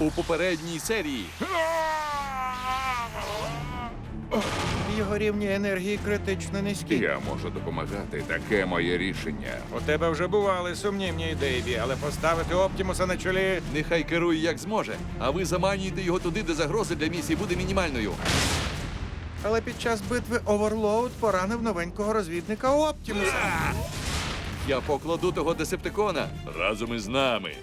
у попередній серії. Його рівні енергії критично низькі. Я можу допомагати. Таке моє рішення. У тебе вже бували сумнівні ідеї, Бі, але поставити Оптімуса на чолі. Нехай керує як зможе, а ви заманюєте його туди, де загроза для місії буде мінімальною. Але під час битви Оверлоуд поранив новенького розвідника Оптімуса. Я покладу того десептикона разом із нами.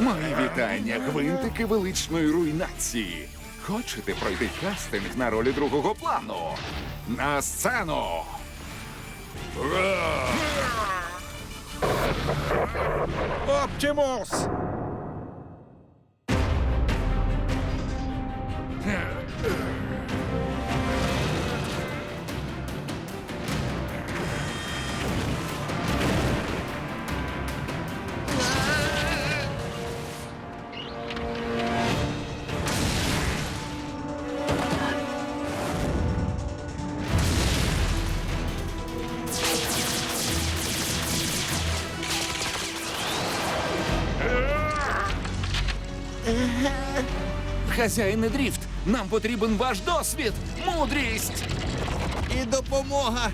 Мої вітання, гвинтики величної руйнації. Хочете пройти кастинг на ролі другого плану? На сцену! Оптімус! Хазяїне дріфт, нам потрібен ваш досвід, мудрість. І допомога.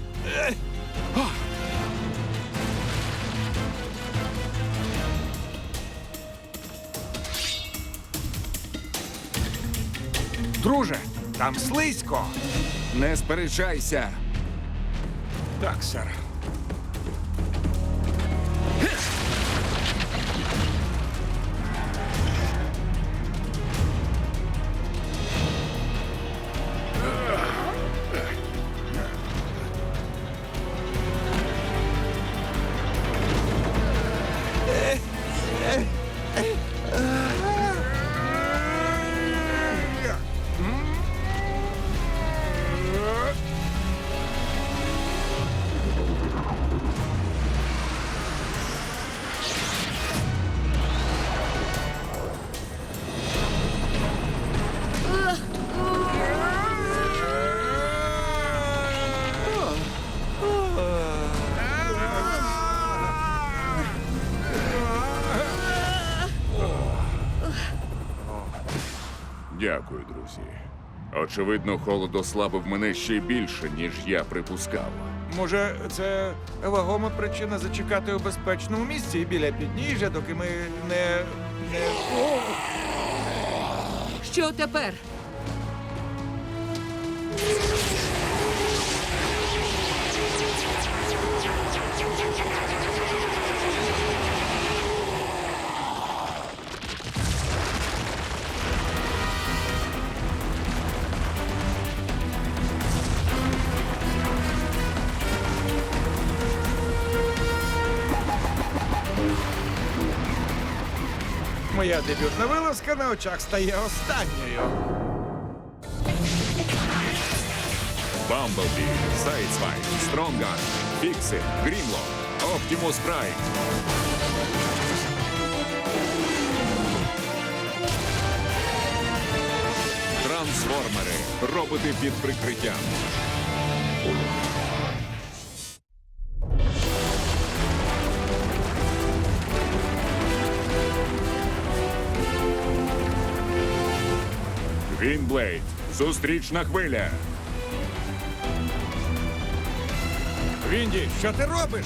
Друже, там слизько. Не сперечайся! Так, сер. Очевидно, холод ослабив мене ще більше, ніж я припускав. Може, це вагома причина зачекати у безпечному місці біля підніжжя, доки ми не. не... О! Що тепер? Моя дебютна вилазка на очах стає останньою. Бамблбі, Сайдсвайп, Стронган, Фіксит, Грімлок, Оптімус Прайм. Трансформери. Роботи під прикриттям. Грінблейд. Зустрічна хвиля. Вінді, що ти робиш?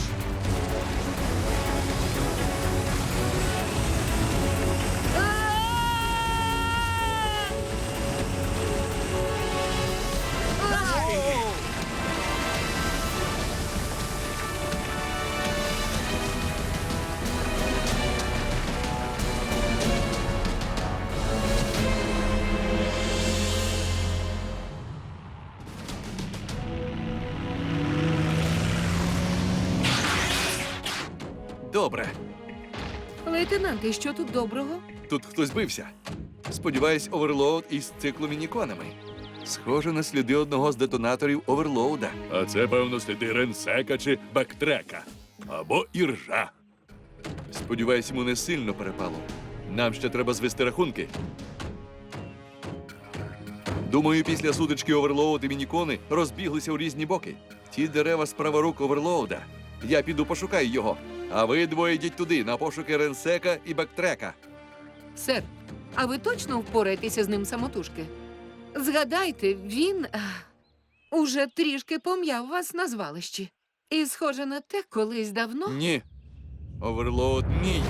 Лейтенант, і що тут доброго? тут хтось бився. Сподіваюсь, оверлоуд із цикломініконами. Схоже на сліди одного з детонаторів оверлоуда. А це, певно, сліди ренсека чи бектрека. Або іржа. Сподіваюсь, йому не сильно перепало. Нам ще треба звести рахунки. Думаю, після сутички Оверлоуд і Мінікони розбіглися у різні боки. Ті дерева справа рук Оверлоуда. Я піду пошукаю його. А ви двоє йдіть туди на пошуки Ренсека і Бектрека. Сер, а ви точно впораєтеся з ним самотужки? Згадайте, він а, уже трішки пом'яв вас на звалищі. І схоже на те, колись давно. Ні. Оверлоуд мій.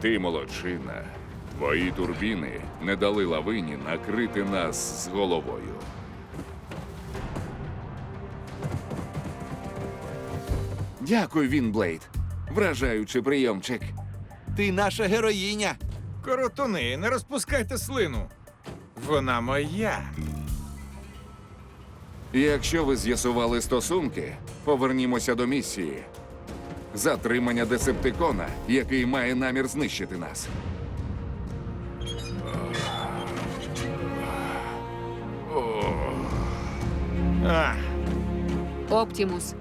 Ти молодчина. Твої турбіни не дали лавині накрити нас з головою. Дякую, Вінблейд. Вражаючий прийомчик. Ти наша героїня. Коротуни, не розпускайте слину. Вона моя. Якщо ви з'ясували стосунки, повернімося до місії. Затримання десептикона, який має намір знищити нас. А, Оптімус.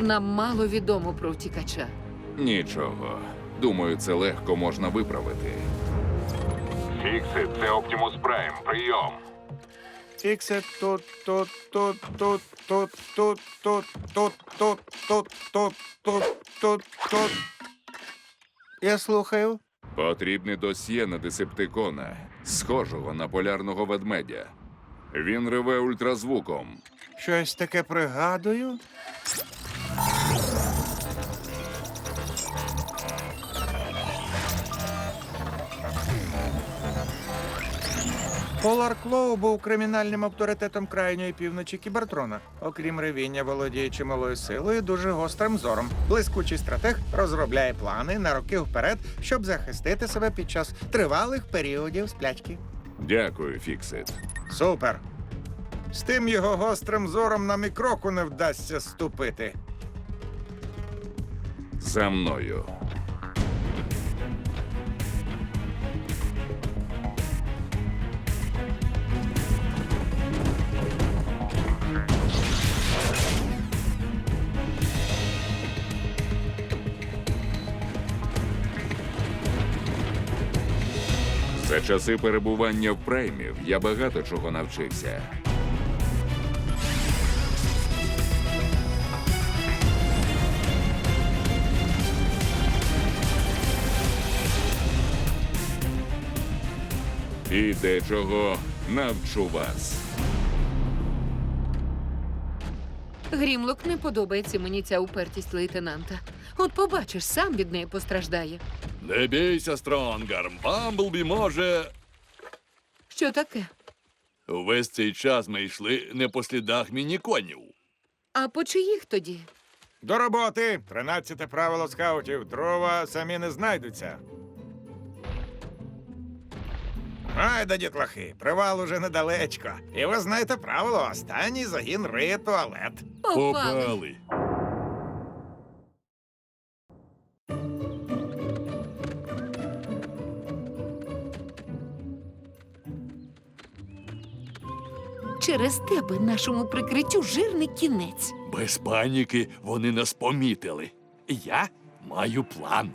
Нам мало відомо про втікача. Нічого. Думаю, це легко можна виправити. Фіксит, це Оптимус Прайм. Прийом. Фіксит тут, тут, тут, тут, тут, тут, тут, тут, тут, тут, тут, тут, тут, тут. Я слухаю. Потрібне досьє на десептикона, схожого на полярного ведмедя. Він реве ультразвуком. Щось таке пригадую. Полар Клоу був кримінальним авторитетом крайньої півночі Кібертрона. Окрім ревіння, володіє чималою силою, дуже гострим зором. Блискучий стратег розробляє плани на роки вперед, щоб захистити себе під час тривалих періодів сплячки. Дякую, Фіксит. Супер. З тим його гострим зором нам і кроку не вдасться ступити. За мною. За часи перебування в праймів я багато чого навчився. І дечого навчу вас. Грімлок не подобається мені ця упертість лейтенанта. От побачиш, сам від неї постраждає. Не бійся, Стронгарм. Бамблбі може. Що таке? Увесь цей час ми йшли не по слідах мініконів. А по чиїх тоді? До роботи! Тринадцяте правило скаутів. Дрова самі не знайдуться. Айда, дітлахи, привал уже недалечко. І ви знаєте правило, останній загін риє туалет. Попали. Через тебе нашому прикриттю жирний кінець. Без паніки вони нас помітили. Я маю план.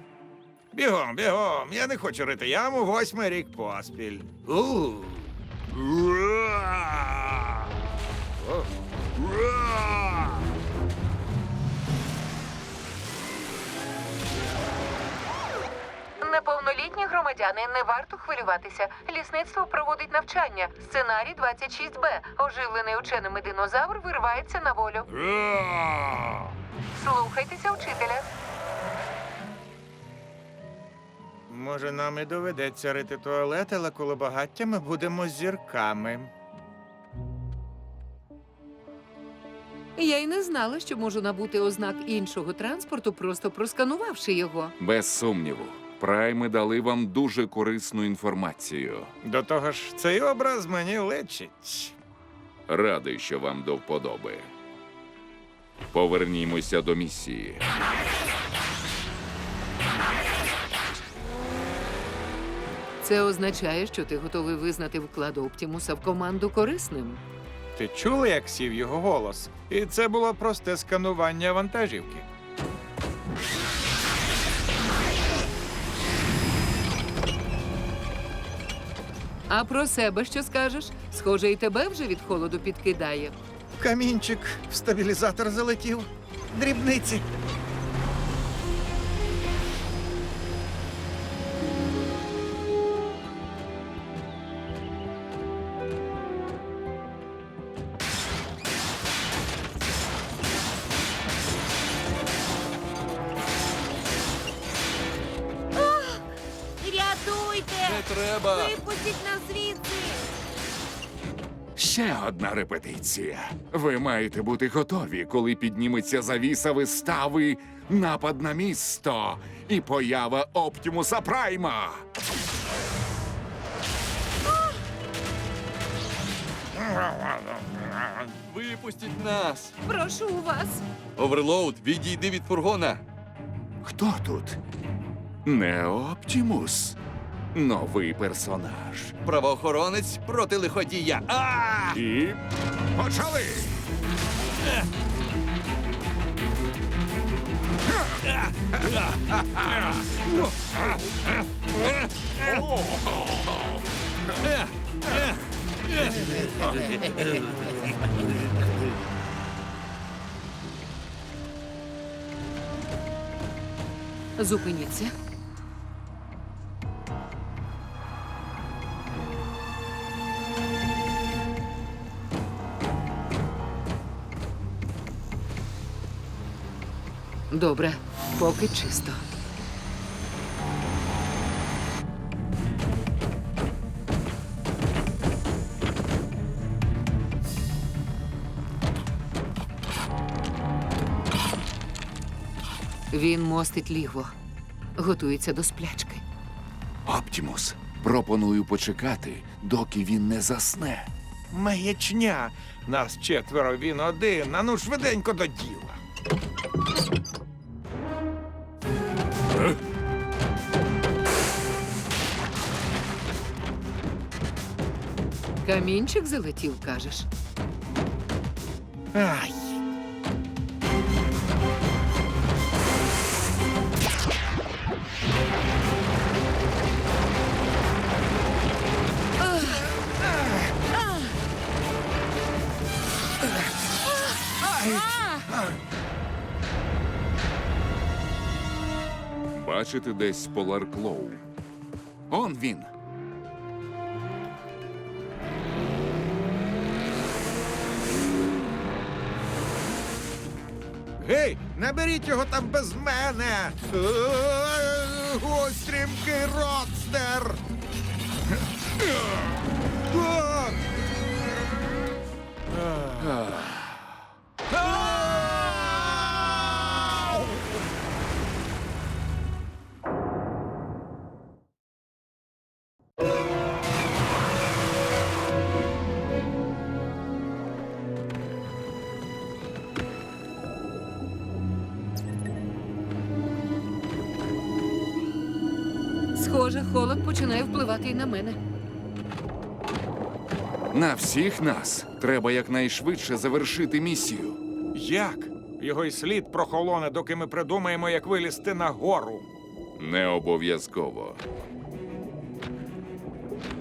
Бігом, бігом. Я не хочу рити яму восьмий рік поспіль. У. Неповнолітні громадяни не варто хвилюватися. Лісництво проводить навчання. Сценарій 26Б. Оживлений ученими динозавр виривається на волю. Слухайтеся вчителя. Може, нам і доведеться рити туалет, але коло багаття ми будемо зірками. Я й не знала, що можу набути ознак іншого транспорту, просто просканувавши його. Без сумніву, прайми дали вам дуже корисну інформацію. До того ж, цей образ мені личить. Радий, що вам до вподоби. Повернімося до місії. Це означає, що ти готовий визнати вклад оптимуса в команду корисним. Ти чула, як сів його голос? І це було просте сканування вантажівки. А про себе що скажеш? Схоже, і тебе вже від холоду підкидає. Камінчик в стабілізатор залетів. Дрібниці. Випустіть нас звідси! Ще одна репетиція. Ви маєте бути готові, коли підніметься завіса вистави, напад на місто і поява Оптімуса Прайма. Випустіть нас! Прошу вас. Оверлоуд, відійди від фургона. Хто тут? Не Оптімус. Новий персонаж. Правоохоронець проти лиходія. А! І почали! Зупиніться. Добре, поки чисто. Він мостить лігво, готується до сплячки. Оптімус. Пропоную почекати, доки він не засне. Маячня. Нас четверо, він один. А ну швиденько до діла. Камінчик залетів, кажеш. Ай. Бачите десь Полар Клоу? Он він. Гей, наберіть його там без мене. Е, стрімкий родстер. А! Схоже, холод починає впливати і на мене. На всіх нас треба якнайшвидше завершити місію. Як? Його й слід прохолоне, доки ми придумаємо, як вилізти на гору. Не обов'язково.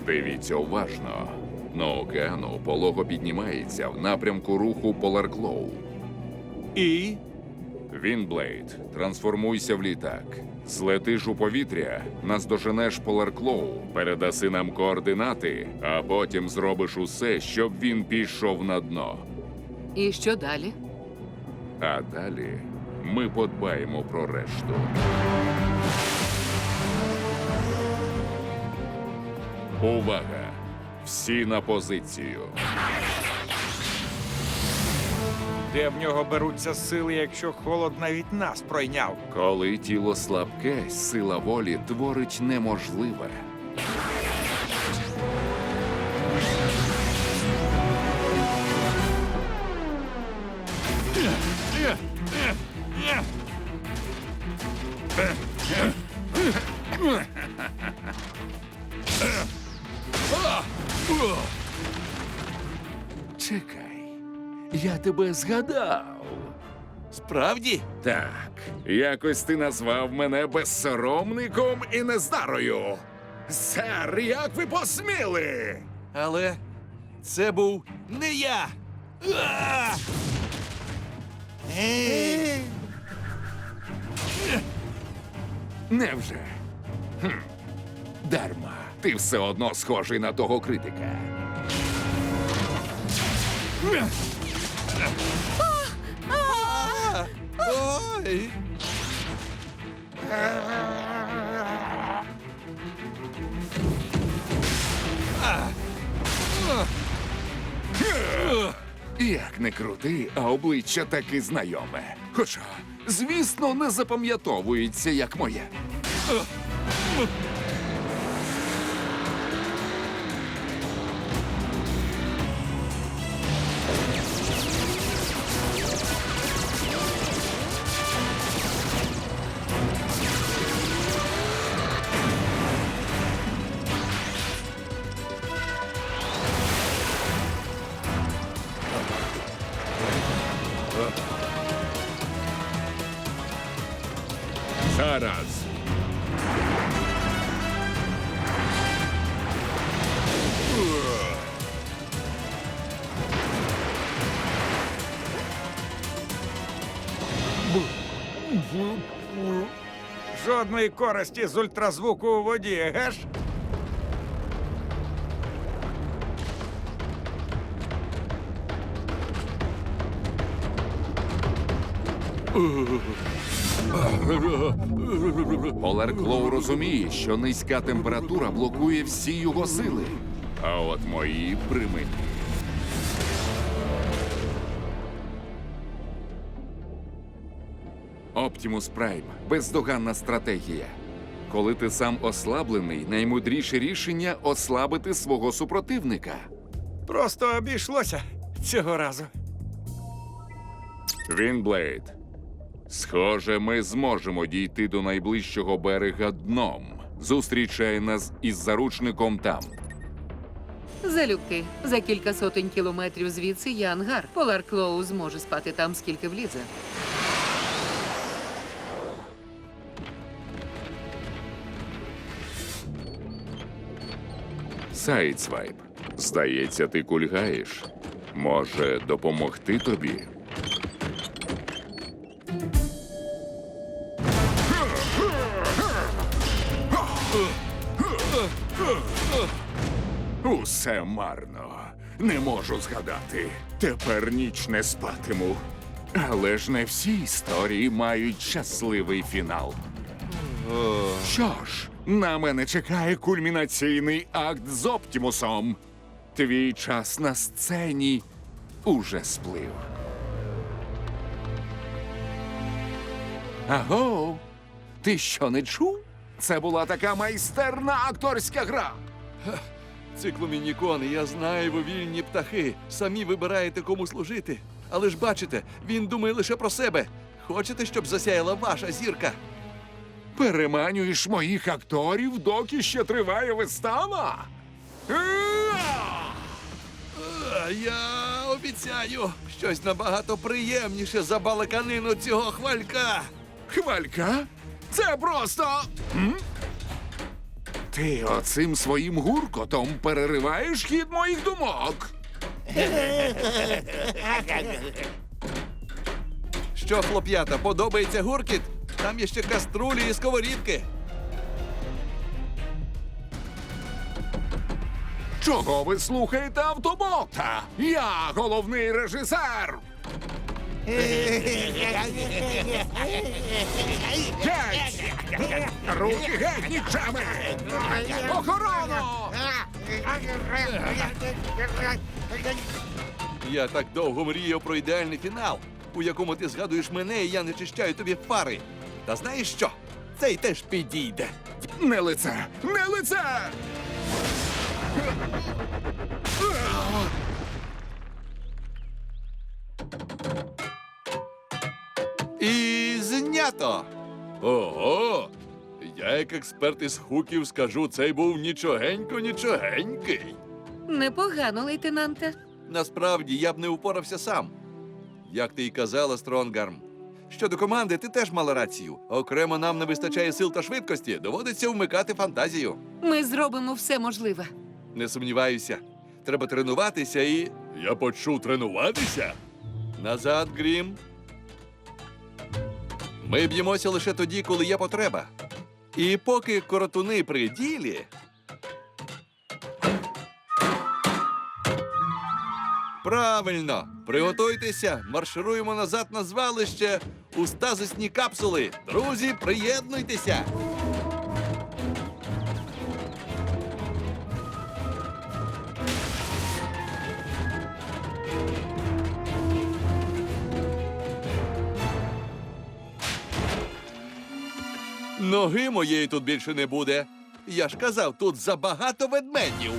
Дивіться уважно. На океану полого піднімається в напрямку руху Поларклоу. І Вінблейд, трансформуйся в літак. Злетиш у повітря, наздоженеш Поларклоу, передаси нам координати, а потім зробиш усе, щоб він пішов на дно. І що далі? А далі ми подбаємо про решту. Увага! Всі на позицію. Де в нього беруться сили, якщо холод навіть нас пройняв? Коли тіло слабке, сила волі творить неможливе. Тебе згадав. Справді? Так, якось ти назвав мене безсоромником і нездарою. Сер, як ви посміли? Але це був не я. А! Невже? Хм. Дарма. Ти все одно схожий на того критика. Ой! Як не крути, а обличчя таки знайоме. Хоча, звісно, не запам'ятовується як моє. Жодної користі з ультразвуку у воді, геш? Полар Клоу розуміє, що низька температура блокує всі його сили. А от мої при Оптімус Прайм бездоганна стратегія. Коли ти сам ослаблений, наймудріше рішення ослабити свого супротивника. Просто обійшлося цього разу. Вінблейд. Схоже, ми зможемо дійти до найближчого берега дном. Зустрічай нас із заручником там. Залюбки, за кілька сотень кілометрів звідси є ангар. Полар Клоу зможе спати там, скільки влізе. Сайдсвайп. Здається, ти кульгаєш. Може, допомогти тобі? Усе марно. Не можу згадати. Тепер ніч не спатиму. Але ж не всі історії мають щасливий фінал. Що ж, на мене чекає кульмінаційний акт з Оптімусом. Твій час на сцені уже сплив. Аго, ти що не чув? Це була така майстерна акторська гра. Цикломінікон, я знаю, ви вільні птахи. Самі вибираєте, кому служити. Але ж бачите, він думає лише про себе. Хочете, щоб засяяла ваша зірка? Переманюєш моїх акторів, доки ще триває вистава? Е-а! А, Я обіцяю щось набагато приємніше за балаканину цього хвалька. Хвалька? Це просто. М? Ти оцим своїм гуркотом перериваєш хід моїх думок. Що, хлоп'ята, подобається гуркіт? Там є ще каструлі і сковорідки. Чого ви слухаєте автобота? Я головний режисер. Геть! Руки геть, нікчеми! Охорону! Я так довго мріяв про ідеальний фінал, у якому ти згадуєш мене, і я не чищаю тобі фари. Та знаєш що? Цей теж підійде. Не лице! Не лице! І знято. Ого! Я, як експерт із хуків, скажу, цей був нічогенько, нічогенький. Непогано, лейтенанте. Насправді я б не упорався сам. Як ти й казала, Стронгарм. Щодо команди, ти теж мала рацію. Окремо нам не вистачає сил та швидкості, доводиться вмикати фантазію. Ми зробимо все можливе. Не сумніваюся. Треба тренуватися і. Я почув тренуватися. Назад, Грім. Ми б'ємося лише тоді, коли є потреба. І поки коротуни при ділі. Правильно, приготуйтеся, маршируємо назад на звалище у стазисні капсули. Друзі, приєднуйтеся. Ноги моєї тут більше не буде. Я ж казав, тут забагато ведмедів.